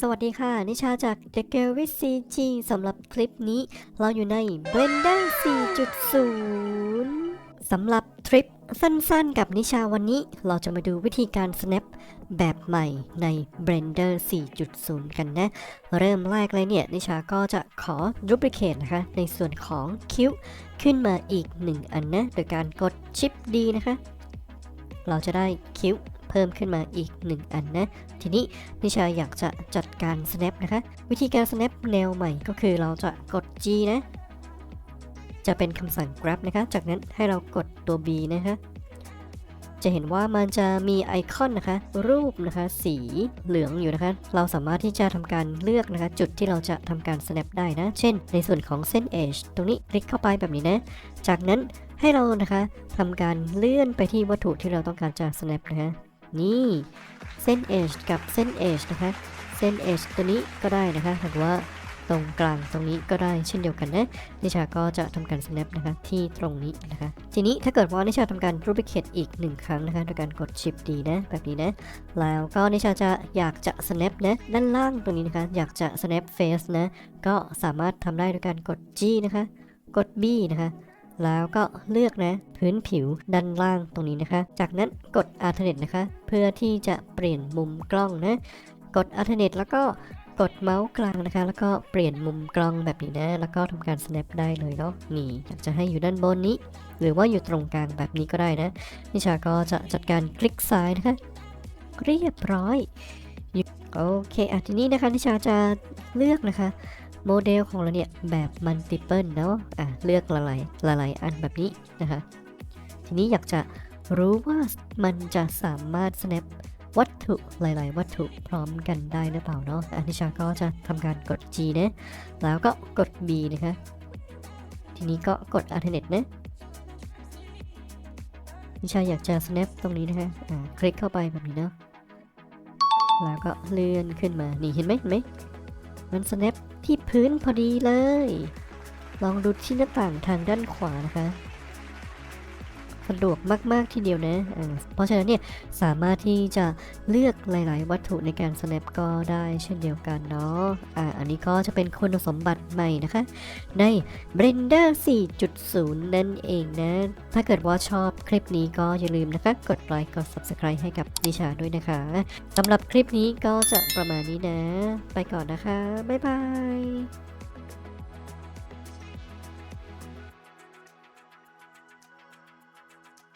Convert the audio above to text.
สวัสดีค่ะ นิชาจาก The Girl with CG สำหรับคลิปนี้ เราอยู่ใน Blender 4.0 สำหรับทริปสั้นๆ กับนิชาวันนี้ เราจะมาดูวิธีการ snap แบบใหม่ใน Blender 4.0 กันนะ เริ่มแรกเลยเนี่ย นิชาก็จะขอ duplicate นะคะ ในส่วนของคิ้วขึ้นมาอีก 1 อันนะ โดยการกด Shift D นะคะ เราจะได้คิ้ว พิ่มขึ้นมาอีก 1 อันนะ ทีนี้นิชาอยากจะจัดการ snap นะคะ วิธีการ snap แนวใหม่ก็คือเราจะกด G นะ จะเป็นคำสั่ง grab นะคะ จากนั้นให้เรากดตัว B นะคะจะเห็นว่ามันจะมีไอคอนนะคะ รูปนะคะ สีเหลืองอยู่นะคะ เราสามารถที่จะทำการเลือกนะคะ จุดที่เราจะทำการ snap ได้นะ เช่น ในส่วนของเส้น edge ตรงนี้คลิกเข้าไปแบบนี้นะ จากนั้นให้เรานะคะทำการเลื่อนไปที่วัตถุที่เราต้องการจะ snap นะคะ นี่เส้น edge กับเส้น edge นะคะ เส้น edge ตัวนี้ก็ได้นะคะหรือว่าตรงกลางตรงนี้ก็ได้เช่นเดียวกันนะ นิชาก็จะทำการ snap นะคะ ที่ตรงนี้นะคะ ทีนี้ถ้าเกิดว่านิชาทำการ duplicate อีกหนึ่งครั้งนะคะโดยการกด shift D นะ แบบนี้นะ แล้วก็นิชาจะอยากจะ snap นะด้านล่างตรงนี้นะคะ อยากจะ snap face นะ ก็สามารถทำได้โดยการกด G นะคะ กด B นะคะ แล้วก็เลือกนะพื้นผิวด้านล่างตรงนี้นะคะ จากนั้นกด alternate นะคะ เพื่อที่จะเปลี่ยนมุมกล้องนะ กด alternate แล้วก็กดเมาส์กลางนะคะ แล้วก็เปลี่ยนมุมกล้องแบบนี้นะ แล้วก็ทำการ snap ได้เลยเนาะนี่อยากจะให้อยู่ด้านบนนี้ หรือว่าอยู่ตรงกลางแบบนี้ก็ได้นะนิชาก็จะจัดการคลิกซ้ายนะคะ เรียบร้อยอยู่โอเคอะทีนี้นะคะนิชาจะเลือกนะคะ โมเดลของเราเนี่ยแบบมัลติเพิลเนาะอะเลือกหลายๆหลายอันแบบนี้นะคะทีนี้อยากจะรู้ว่ามันจะสามารถ snap วัตถุหลาย ๆ วัตถุพร้อมกันได้หรือเปล่าเนาะอันนิชาก็จะทำการกด G นะแล้วก็กด B นะคะ ทีนี้ก็กด alternate นะนิชาอยากจะ snap ตรงนี้นะคะอ่าคลิกเข้าไปแบบนี้เนาะแล้วก็เลื่อนขึ้นมา นี่เห็นไหมเห็นไหม มันสแนปที่พื้นพอดีเลย ลองดูที่หน้าต่างทางด้านขวานะคะ สะดวกมากๆทีเดียวนะอ่าเพราะฉะนั้นเนี่ยสามารถที่จะเลือกหลาย ๆ วัตถุในการ snap ก็ได้เช่นเดียวกันเนาะอ่าอันนี้ก็จะเป็นคุณสมบัติใหม่นะคะ ใน Blender 4.0 นั่นเองนะ ถ้าเกิดว่าชอบคลิปนี้ก็อย่าลืมนะคะ กดไลค์กด Subscribe ให้กับดิชาด้วยนะคะสำหรับคลิปนี้ก็จะประมาณนี้นะ ไปก่อนนะคะ บ๊ายบาย